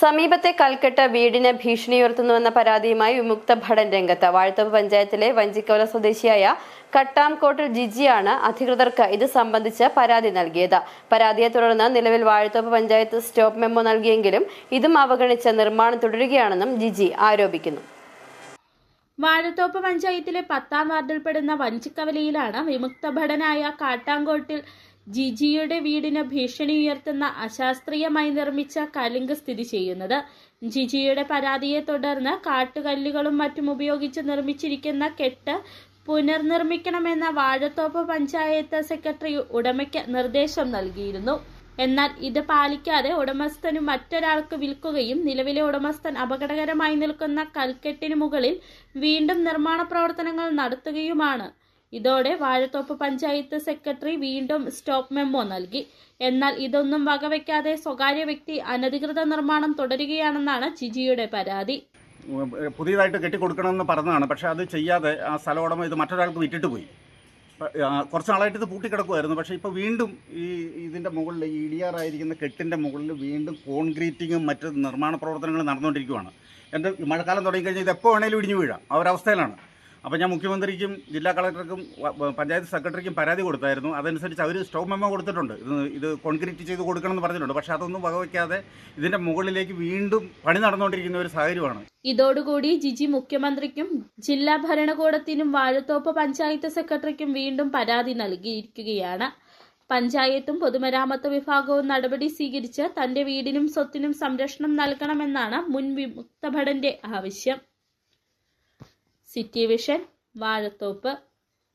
സമീപത്തെ കൽക്കെട്ട് വീടിന് ഭീഷണിയുയർത്തുന്നുവെന്ന പരാതിയുമായി വിമുക്ത ഭടൻ രംഗത്ത്. വാഴത്തോപ്പ് പഞ്ചായത്തിലെ വഞ്ചിക്കോല സ്വദേശിയായ കട്ടാംകോട്ടിൽ ജിജിയാണ് അധികൃതർക്ക് ഇത് സംബന്ധിച്ച് പരാതി നൽകിയത്. പരാതിയെ തുടർന്ന് നിലവിൽ വാഴത്തോപ്പ് പഞ്ചായത്ത് സ്റ്റോപ്പ് മെമ്മോ നൽകിയെങ്കിലും ഇതും അവഗണിച്ച് നിർമ്മാണം തുടരുകയാണെന്നും ജിജി ആരോപിക്കുന്നു. വാഴത്തോപ്പ് പഞ്ചായത്തിലെ പത്താം വാർഡിൽപ്പെടുന്ന വഞ്ചിക്കവലയിലാണ് വിമുക്ത ഭടനായ കാട്ടാങ്കോട്ടിൽ ജിജിയുടെ വീടിന് ഭീഷണി ഉയർത്തുന്ന അശാസ്ത്രീയമായി നിർമ്മിച്ച കലുങ്ക് സ്ഥിതി ചെയ്യുന്നത്. ജിജിയുടെ പരാതിയെ തുടർന്ന് കാട്ടുകല്ലുകളും മറ്റും ഉപയോഗിച്ച് നിർമ്മിച്ചിരിക്കുന്ന കെട്ട് പുനർനിർമ്മിക്കണമെന്ന വാഴത്തോപ്പ് പഞ്ചായത്ത് സെക്രട്ടറി ഉടമയ്ക്ക് നിർദ്ദേശം നൽകിയിരുന്നു. എന്നാൽ ഇത് പാലിക്കാതെ ഉടമസ്ഥനും മറ്റൊരാൾക്ക് വിൽക്കുകയും നിലവിലെ ഉടമസ്ഥൻ അപകടകരമായി നിൽക്കുന്ന കൽക്കെട്ടിന് മുകളിൽ വീണ്ടും നിർമ്മാണ പ്രവർത്തനങ്ങൾ നടത്തുകയുമാണ്. ഇതോടെ വാഴത്തോപ്പ് പഞ്ചായത്ത് സെക്രട്ടറി വീണ്ടും സ്റ്റോപ്പ് മെമ്മോ നൽകി. എന്നാൽ ഇതൊന്നും വകവയ്ക്കാതെ സ്വകാര്യ വ്യക്തി അനധികൃത നിർമ്മാണം തുടരുകയാണെന്നാണ് ജിജിയുടെ പരാതി. പുതിയതായിട്ട് കെട്ടിക്കൊടുക്കണമെന്ന് പറഞ്ഞതാണ്. പക്ഷേ അത് ചെയ്യാതെ ആ സ്ഥല ഉടമ ഇത് മറ്റൊരാൾക്ക് വിറ്റിട്ട് പോയി. കുറച്ച് നാളായിട്ട് ഇത് പൂട്ടിക്കിടക്കുമായിരുന്നു പക്ഷേ ഇപ്പോൾ വീണ്ടും ഈ ഇതിന്റെ മുകളിൽ ഈ ഇടിയാറായിരിക്കുന്ന കെട്ടിന്റെ മുകളിൽ വീണ്ടും കോൺക്രീറ്റിങ്ങും മറ്റ് നിർമ്മാണ പ്രവർത്തനങ്ങളും നടന്നുകൊണ്ടിരിക്കുകയാണ് എന്റെ മഴക്കാലം തുടങ്ങിക്കഴിഞ്ഞാൽ ഇത് എപ്പോൾ വേണേലും ഇടിഞ്ഞു വീഴാം. ആ ഒരവസ്ഥയിലാണ്. അപ്പോൾ ഞാൻ മുഖ്യമന്ത്രിക്കും ജില്ലാ കളക്ടർക്കും പഞ്ചായത്ത് സെക്രട്ടറിക്കും പരാതി കൊടുത്തായിരുന്നു. അതനുസരിച്ച് അവർ സ്റ്റോപ്പ് മെമ്മോ കൊടുത്തിട്ടുണ്ട്. ഇത് ഇത് കോൺക്രീറ്റ് ചെയ്ത് കൊടുക്കണമെന്ന് പറഞ്ഞിട്ടുണ്ട്. പക്ഷേ അതൊന്നും വകവയ്ക്കാതെ ഇതിന്റെ മുകളിലേക്ക് വീണ്ടും പണി നടന്നുകൊണ്ടിരിക്കുന്ന ഒരു സാഹചര്യമാണ്. ഇതോടുകൂടി ജിജി മുഖ്യമന്ത്രിക്കും ജില്ലാ ഭരണകൂടത്തിനും വാഴത്തോപ്പ് പഞ്ചായത്ത് സെക്രട്ടറിക്കും വീണ്ടും പരാതി നൽകിയിരിക്കുകയാണ്. പഞ്ചായത്തും പൊതുമരാമത്ത് വിഭാഗവും നടപടി സ്വീകരിച്ച് തന്റെ വീടിനും സ്വത്തിനും സംരക്ഷണം നൽകണമെന്നാണ് മുൻ വിമുക്തഭടന്റെ ആവശ്യം. City vision Vazhathope